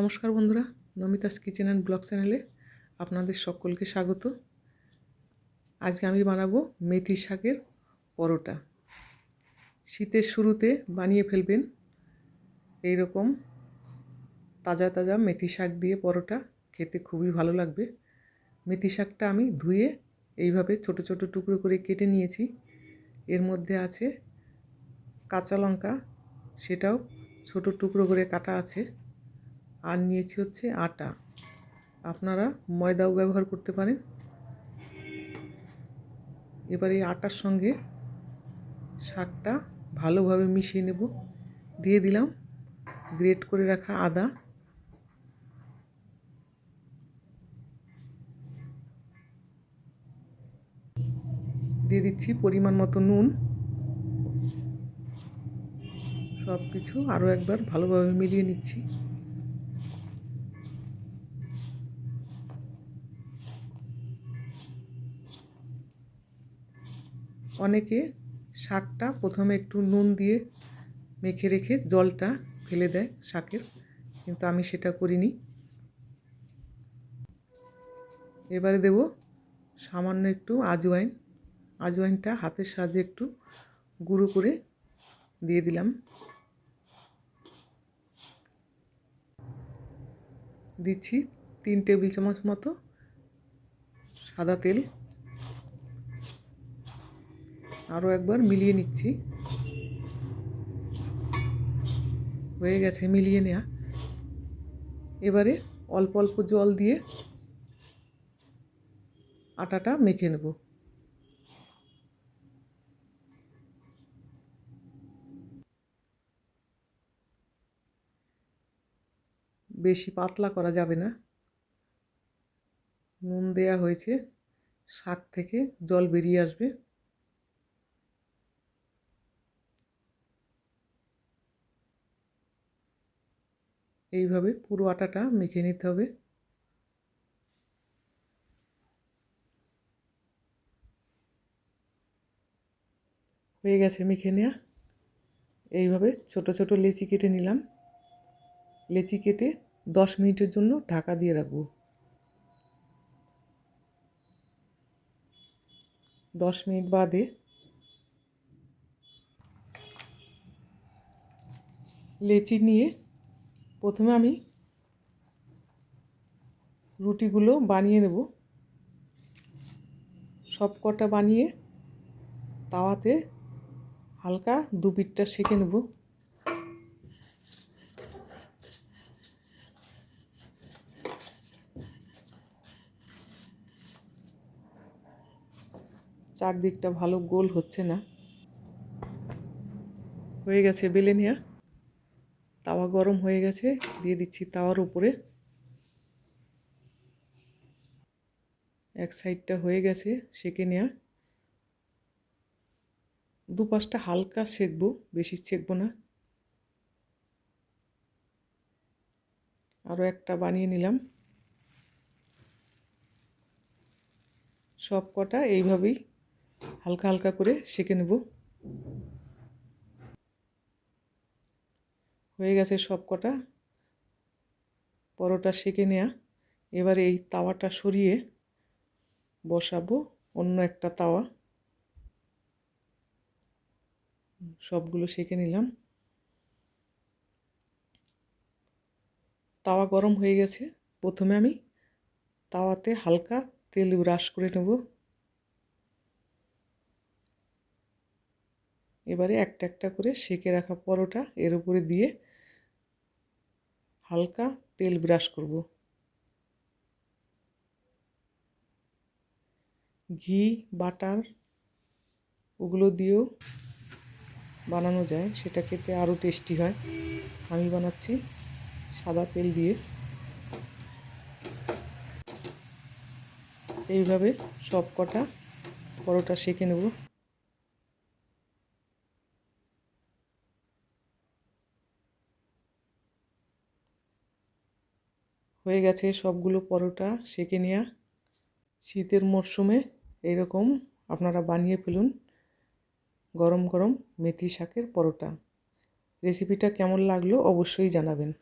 নমস্কার বন্ধুরা, নমিতাস kitchen and blog চ্যানেলে আপনাদের সকলকে স্বাগত। আজকে আমি বানাবো মেথি শাকের পরোটা। শীতের শুরুতে বানিয়ে ফেলবেন এই রকম তাজা তাজা মেথি শাক দিয়ে পরোটা, খেতে খুবই ভালো লাগবে। মেথি শাকটা আমি ধুয়ে এইভাবে ছোট ছোট টুকরো করে কেটে নিয়েছি। এর মধ্যে আছে কাঁচা লঙ্কা, সেটাও ছোট টুকরো করে কাটা আছে। আর নিয়েছি হচ্ছে আটা। আপনারা ময়দাও ব্যবহার করতে পারেন। এবার এই আটার সঙ্গে শাকটা ভালোভাবে মিশিয়ে নেব। দিয়ে দিলাম গ্রেট করে রাখা আদা। দিয়ে দিচ্ছি পরিমাণ মতো নুন। সব কিছু আরও একবার ভালোভাবে মিলিয়ে নিচ্ছি। অনেকে শাকটা প্রথমে একটু নুন দিয়ে মেখে রেখে জলটা ফেলে দেয় শাকের, কিন্তু আমি সেটা করিনি। এবারে দেব সামান্য একটু আজওয়াইন আজওয়াইনটা হাতের সাহায্যে একটু গুঁড়ো করে দিয়ে দিলাম। দিচ্ছি তিন টেবিল চামচ মতো সাদা তেল। আরও একবার মিলিয়ে নিচ্ছি। হয়ে গেছে মিলিয়ে নেওয়া এবারে অল্প অল্প জল দিয়ে আটাটা মেখে নেব। বেশি পাতলা করা যাবে না। নুন দেয়া হয়েছে, শাক থেকে জল বেরিয়ে আসবে। এইভাবে পুরো আটাটা মেখে নিতে হবে। হয়ে গেছে মেখে নেওয়া এইভাবে ছোট ছোট লেচি কেটে নিলাম। লেচি কেটে দশ মিনিটের জন্য ঢাকা দিয়ে রাখব। দশ মিনিট বাদে লেচি নিয়ে প্রথমে আমি রুটিগুলো বানিয়ে নেব। সব কটা বানিয়ে তাওয়াতে হালকা দু পিঠটা সেঁকে নেব। চারদিকটা ভালো গোল হচ্ছে না। হয়ে গেছে, বেলে নেওয়া তাওয়া গরম হয়ে গেছে, দিয়ে দিচ্ছি তাওয়ার উপরে। এক সাইডটা হয়ে গেছে সেকে নেওয়া দু পাশটা হালকা সেকবো, বেশি সেকবো না। আরও একটা বানিয়ে নিলাম। সব কটা এইভাবেই হালকা হালকা করে সেকে নেব। হয়ে গেছে সব কটা পরোটা সেকে নেওয়া এবার এই তাওয়াটা সরিয়ে বসাবো অন্য একটা তাওয়া। সবগুলো সেকে নিলাম। তাওয়া গরম হয়ে গেছে। প্রথমে আমি তাওয়াতে হালকা তেল ব্রাশ করে নেব। এবারে একটা একটা করে সেকে রাখা পরোটা এর উপরে দিয়ে হালকা তেল ব্রাশ করব। ঘি, বাটার, ওগুলো দিয়েও বানানো যায়। সেটা খেতে আরও টেস্টি হয়। আমি বানাচ্ছি সাদা তেল দিয়ে। এইভাবে সব কটা পরোটা সেঁকে নেব। হয়ে গেছে সবগুলো পরোটা সেঁকে নেওয়া শীতের মরশুমে এরকম আপনারা বানিয়ে ফেলুন গরম গরম মেথি শাকের পরোটা। রেসিপিটা কেমন লাগল অবশ্যই জানাবেন।